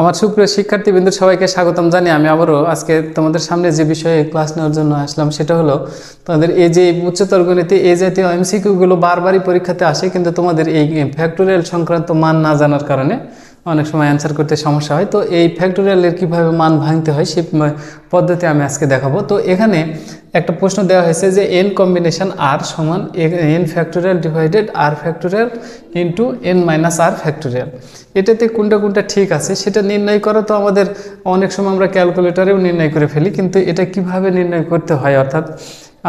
আমার সুপ্রিয় শিক্ষার্থীবৃন্দ, সবাইকে স্বাগতম জানি আমি আবারও আজকে তোমাদের সামনে যে বিষয়ে ক্লাস নেওয়ার জন্য আসলাম সেটা হলো তোমাদের এই যে উচ্চতর গণিতে এই জাতীয় এমসিকিউগুলো বারবারই পরীক্ষাতে আসে, কিন্তু তোমাদের এই ফ্যাক্টোরিয়াল সংক্রান্ত মান না জানার কারণে অনেক সময় অ্যান্সার করতে সমস্যা হয়। তো এই ফ্যাক্টোরিয়ালের কীভাবে মান ভাঙতে হয় সেই পদ্ধতি আমি আজকে দেখাবো। তো এখানে একটা প্রশ্ন দেওয়া হয়েছে যে এন কম্বিনেশন আর সমান N factorial divided R factorial into N minus R factorial এটাতে কোনটা কোনটা ঠিক আছে সেটা নির্ণয় করা তো আমাদের অনেক সময় আমরা ক্যালকুলেটরেও নির্ণয় করে ফেলি, কিন্তু এটা কীভাবে নির্ণয় করতে হয়? অর্থাৎ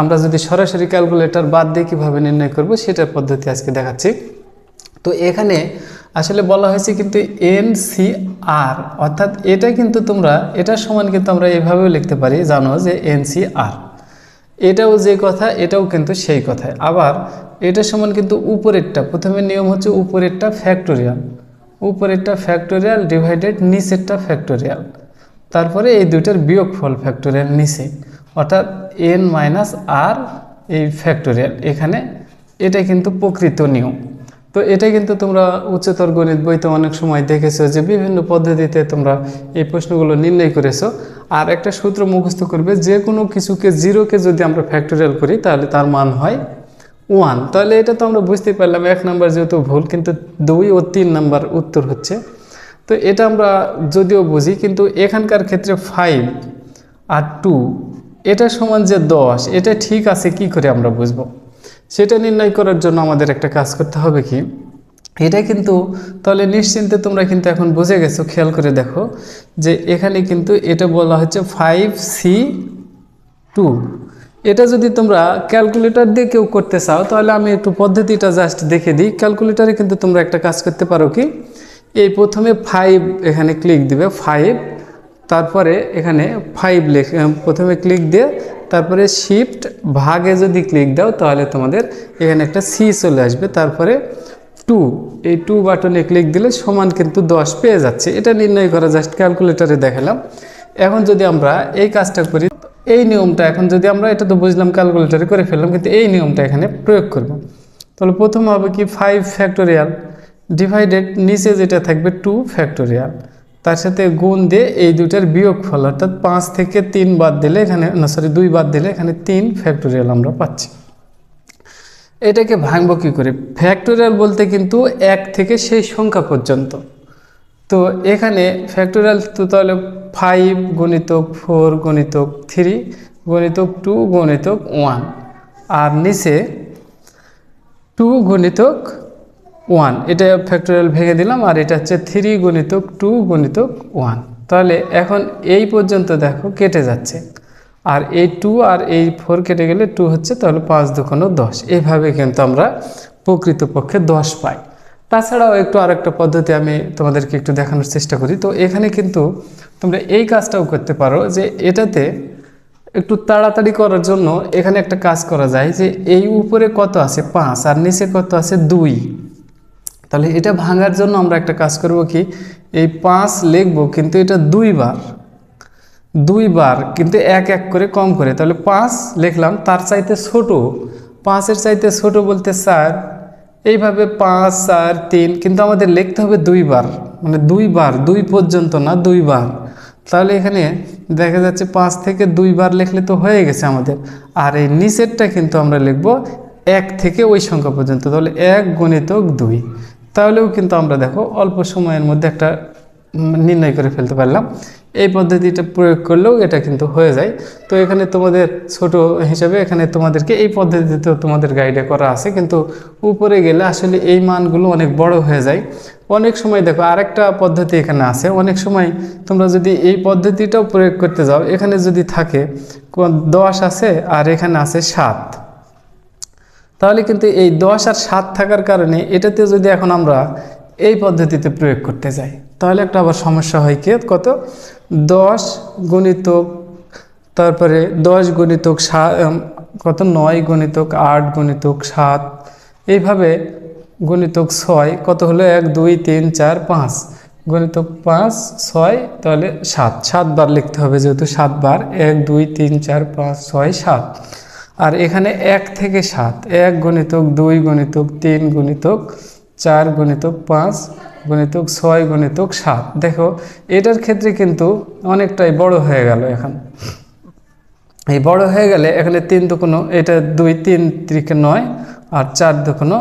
আমরা যদি সরাসরি ক্যালকুলেটর বাদ দিয়ে কীভাবে নির্ণয় করব সেটার পদ্ধতি আজকে দেখাচ্ছি। তো এখানে আসলে বলা হয়েছে কিন্তু এন সি আর অর্থাৎ এটা কিন্তু তোমরা, এটার সমান কিন্তু আমরা এভাবেও লিখতে পারি, জানো যে এন সি আর এটাও যে কথা, এটাও কিন্তু সেই কথায় আবার এটার সমান কিন্তু উপরেরটা, প্রথমে নিয়ম হচ্ছে উপরেরটা ফ্যাক্টোরিয়াল। উপরেরটা ফ্যাক্টোরিয়াল ডিভাইডেড নিচেরটা ফ্যাক্টোরিয়াল। তারপরে এই দুইটার বিয়োগফল ফ্যাক্টোরিয়াল নিচে। অর্থাৎ এন মাইনাস আর এই ফ্যাক্টোরিয়াল। এখানে এটা কিন্তু প্রকৃত নিয়ম। তো এটা কিন্তু তোমরা উচ্চতর গণিত বইতে অনেক সময় দেখেছ যে বিভিন্ন পদ্ধতিতে তোমরা এই প্রশ্নগুলো নির্ণয় করেছ। আর একটা সূত্র মুখস্থ করবে, যে কোনো কিছুকে জিরোকে যদি আমরা ফ্যাক্টোরিয়াল করি, তাহলে তার মান হয় ওয়ান তাহলে এটা তো আমরা বুঝতে পারলাম, এক নাম্বার যেহেতু ভুল, কিন্তু দুই ও তিন নাম্বার উত্তর হচ্ছে। তো এটা আমরা যদিও বুঝি, কিন্তু এখানকার ক্ষেত্রে ফাইভ আর টু এটা সমান যে দশ, এটা ঠিক আছে কি করে আমরা বুঝব? সেটা নির্ণয় করার জন্য আমাদের একটা কাজ করতে হবে কি? এটা কিন্তু, তাহলে নিশ্চিন্তে তোমরা কিন্তু এখন বুঝে গেছো, খেয়াল করে দেখো, যে এখানে কিন্তু এটা বলা হচ্ছে ফাইভ সি টু এটা যদি তোমরা ক্যালকুলেটর দিয়ে কেউ করতে চাও, তাহলে আমি একটু পদ্ধতিটা জাস্ট দেখে দিই। ক্যালকুলেটরে কিন্তু তোমরা একটা কাজ করতে পারো কি? এই প্রথমে ফাইভ এখানে ক্লিক দিবে ফাইভ তারপরে এখানে ফাইভ লেখ, প্রথমে ক্লিক দিয়ে তারপরে শিফট ভাগে যদি ক্লিক দাও, তাহলে তোমাদের এখানে একটা সি চলে আসবে। তারপরে টু এই টু বাটনে ক্লিক দিলে সমান কিন্তু দশ পেয়ে যাচ্ছে। এটা নির্ণয় করা জাস্ট ক্যালকুলেটরে দেখালাম। এখন যদি আমরা এই কাজটা করি, এই নিয়মটা এখন যদি আমরা, এটা তো বুঝলাম ক্যালকুলেটরে করে ফেললাম, কিন্তু এই নিয়মটা এখানে প্রয়োগ করব। তাহলে প্রথম হবে কি ফাইভ ফ্যাক্টোরিয়াল ডিভাইডেড নিচে যেটা থাকবে টু ফ্যাক্টোরিয়াল তার সাথে গুণ দিয়ে এই দুটার বিয়োগ ফল অর্থাৎ পাঁচ থেকে তিন বাদ দিলে এখানে, না সরি দুই বাদ দিলে এখানে তিন ফ্যাক্টোরিয়াল আমরা পাচ্ছি। এটাকে ভাঙবো কী করে? ফ্যাক্টোরিয়াল বলতে কিন্তু এক থেকে সেই সংখ্যা পর্যন্ত। তো এখানে ফ্যাক্টোরিয়াল তো তাহলে ফাইভ গণিতক ফোর গণিতক থ্রি গণিতক টু গণিতক ওয়ান আর নিচে টু গণিতক ওয়ান এটা ফ্যাক্টোরিয়াল ভেঙে দিলাম আর এটা হচ্ছে থ্রি গণিতক টু গণিতক ওয়ান তাহলে এখন এই পর্যন্ত দেখো কেটে যাচ্ছে। আর এই টু আর এই ফোর কেটে গেলে টু হচ্ছে তাহলে পাঁচ দুকোনো দশ। এইভাবে কিন্তু আমরা প্রকৃতপক্ষে দশ পাই। তাছাড়াও একটু আরেকটা পদ্ধতি আমি তোমাদেরকে একটু দেখানোর চেষ্টা করি। তো এখানে কিন্তু তোমরা এই কাজটাও করতে পারো যে এটাতে একটু তাড়াতাড়ি করার জন্য এখানে একটা কাজ করা যায় যে এই উপরে কত আছে? পাঁচ। আর নিচে কত আছে? দুই। তাহলে এটা ভাঙার জন্য আমরা একটা কাজ করব কি? এই পাঁচ লিখব, কিন্তু এটা দুইবার। দুইবার, কিন্তু এক এক করে কম করে। তাহলে পাঁচ লিখলাম, তার চাইতে ছোট। পাঁচের চাইতে ছোট বলতে চার এইভাবে পাঁচ, চার, তিন, কিন্তু আমাদের লিখতে হবে দুইবার। মানে দুইবার, দুই পর্যন্ত না, দুইবার। তাহলে এখানে দেখা যাচ্ছে পাঁচ থেকে দুইবার লিখলে তো হয়ে গেছে আমাদের। আর এই নিচেরটা কিন্তু আমরা লিখব এক থেকে ওই সংখ্যা পর্যন্ত। তাহলে এক গণিতক দুই। তাহলেও কিন্তু আমরা দেখো অল্প সময়ের মধ্যে একটা নির্ণয় করে ফেলতে পারলাম। এই পদ্ধতিটা প্রয়োগ করলেও এটা কিন্তু হয়ে যায়। তো এখানে তোমাদের ছোট হিসাবে এখানে তোমাদেরকে এই পদ্ধতিতেও তোমাদের গাইডে করা আছে। কিন্তু উপরে গেলে আসলে এই মানগুলো অনেক বড় হয়ে যায়। অনেক সময় দেখো আরেকটা পদ্ধতি এখানে আছে। অনেক সময় তোমরা যদি এই পদ্ধতিটাও প্রয়োগ করতে যাও, এখানে যদি থাকে দশ আছে আর এখানে আছে সাত। তাহলে কিন্তু এই দশ আর সাত থাকার কারণে এটাতে যদি এখন আমরা এই পদ্ধতিতে প্রয়োগ করতে যাই, তাহলে একটা আবার সমস্যা হয় কি? কত? দশ গণিতক, তারপরে দশ গণিতক সাত কত? নয় গণিতক আট গণিতক সাত, এইভাবে গণিতক ছয়, কত হলো? এক, দুই, তিন, চার, পাঁচ। গণিতক পাঁচ, ছয়, তাহলে সাত। সাতবার লিখতে হবে যেহেতু সাতবার এক, দুই, তিন, চার, পাঁচ, ছয়, সাত। আর এখানে এক থেকে সাত, এক গণিতক দুই গণিতক তিন গণিতক চার গণিতক পাঁচ গণিতক ছয় গণিতক সাত। দেখো, এটার ক্ষেত্রে কিন্তু অনেকটাই বড় হয়ে গেল এখন। এই বড় হয়ে গেলে এখানে তিন দুকোনো এটা দুই তিন ত্রিকে নয় আর চার দুকোনো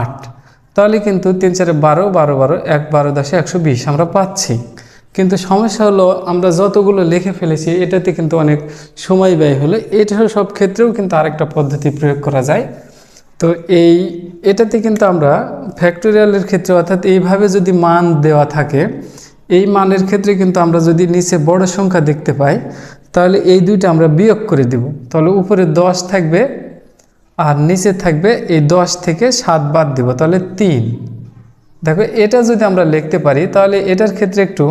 আট। তাহলে কিন্তু তিন চারে বারো বারো বারো, এক, বারো, দশে একশো বিশ আমরা পাচ্ছি। কিন্তু সমস্যা হলো আমরা যতগুলো লিখে ফেলেছি, এটাতে কিন্তু অনেক সময় ব্যয় হলো। এটা সব ক্ষেত্রেও কিন্তু আরেকটা পদ্ধতি প্রয়োগ করা যায়। তো এই, এটাতে কিন্তু আমরা ফ্যাক্টোরিয়ালের ক্ষেত্রে অর্থাৎ এইভাবে যদি মান দেওয়া থাকে, এই মানের ক্ষেত্রে কিন্তু আমরা যদি নিচে বড় সংখ্যা দেখতে পাই, তাহলে এই দুইটা আমরা বিয়োগ করে দিব। তাহলে উপরে দশ থাকবে আর নিচে থাকবে এই দশ থেকে সাত বাদ দিব, তাহলে তিন। দেখো, এটা যদি আমরা লিখতে পারি, তাহলে এটার ক্ষেত্রে একটু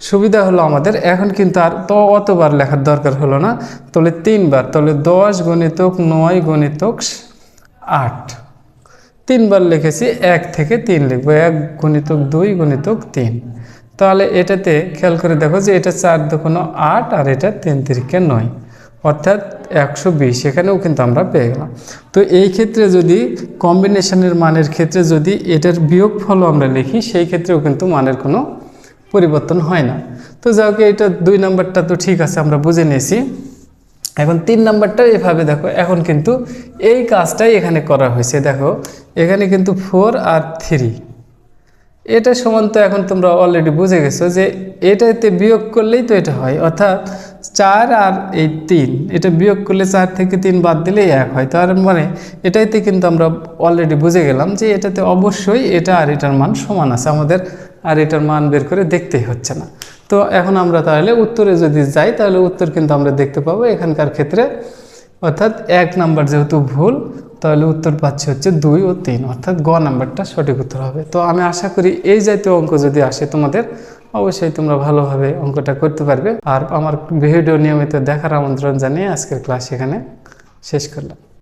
সুবিধা হলো আমাদের। এখন কিন্তু আর তো অতবার লেখার দরকার হলো না। তাহলে তিনবার, তাহলে দশ গণিতক নয় গণিতক আট। তিনবার লিখেছি, এক থেকে তিন লিখব। এক গণিতক দুই, গণিতক তিন। তাহলে এটাতে খেয়াল করে দেখো যে এটা চার দুকোনো আট আর এটা তিন তিরিকে নয়। অর্থাৎ একশো বিশ, এখানেও কিন্তু আমরা পেয়ে গেলাম। তো এই ক্ষেত্রে যদি কম্বিনেশনের মানের ক্ষেত্রে যদি এটার বিয়োগ ফলও আমরা লিখি, সেই ক্ষেত্রেও কিন্তু মানের কোনো পরিবর্তন হয় না। তো যাই হোক এটা দুই নাম্বারটা তো ঠিক আছে, আমরা বুঝে নিয়েছি। এখন তিন নাম্বারটা এভাবে দেখো, এখন কিন্তু এই কাজটাই এখানে করা হয়েছে। দেখো, এখানে কিন্তু ফোর আর থ্রি এটা সমান তো এখন তোমরা অলরেডি বুঝে গেছো যে এটাতে বিয়োগ করলেই তো এটা হয়। অর্থাৎ চার আর এই তিন, এটা বিয়োগ করলে চার থেকে তিন বাদ দিলেই এক হয়। তার মানে এটাইতে কিন্তু আমরা অলরেডি বুঝে গেলাম যে এটাতে অবশ্যই এটা আর এটার মান সমান আছে। আমাদের আর এটার মান বের করে দেখতেই হচ্ছে না। তো এখন আমরা তাহলে উত্তরে যদি যাই, তাহলে উত্তর কিন্তু আমরা দেখতে পাবো এখানকার ক্ষেত্রে। অর্থাৎ এক নাম্বার যেহেতু ভুল, তাহলে উত্তর পাচ্ছি হচ্ছে দুই ও তিন। অর্থাৎ গ নাম্বারটা সঠিক উত্তর হবে। তো আমি আশা করি এই জাতীয় অঙ্ক যদি আসে তোমাদের অবশ্যই তোমরা ভালোভাবে অঙ্কটা করতে পারবে। আর আমার ভিডিও নিয়মিত দেখার আমন্ত্রণ জানিয়ে আজকের ক্লাস এখানে শেষ করলাম।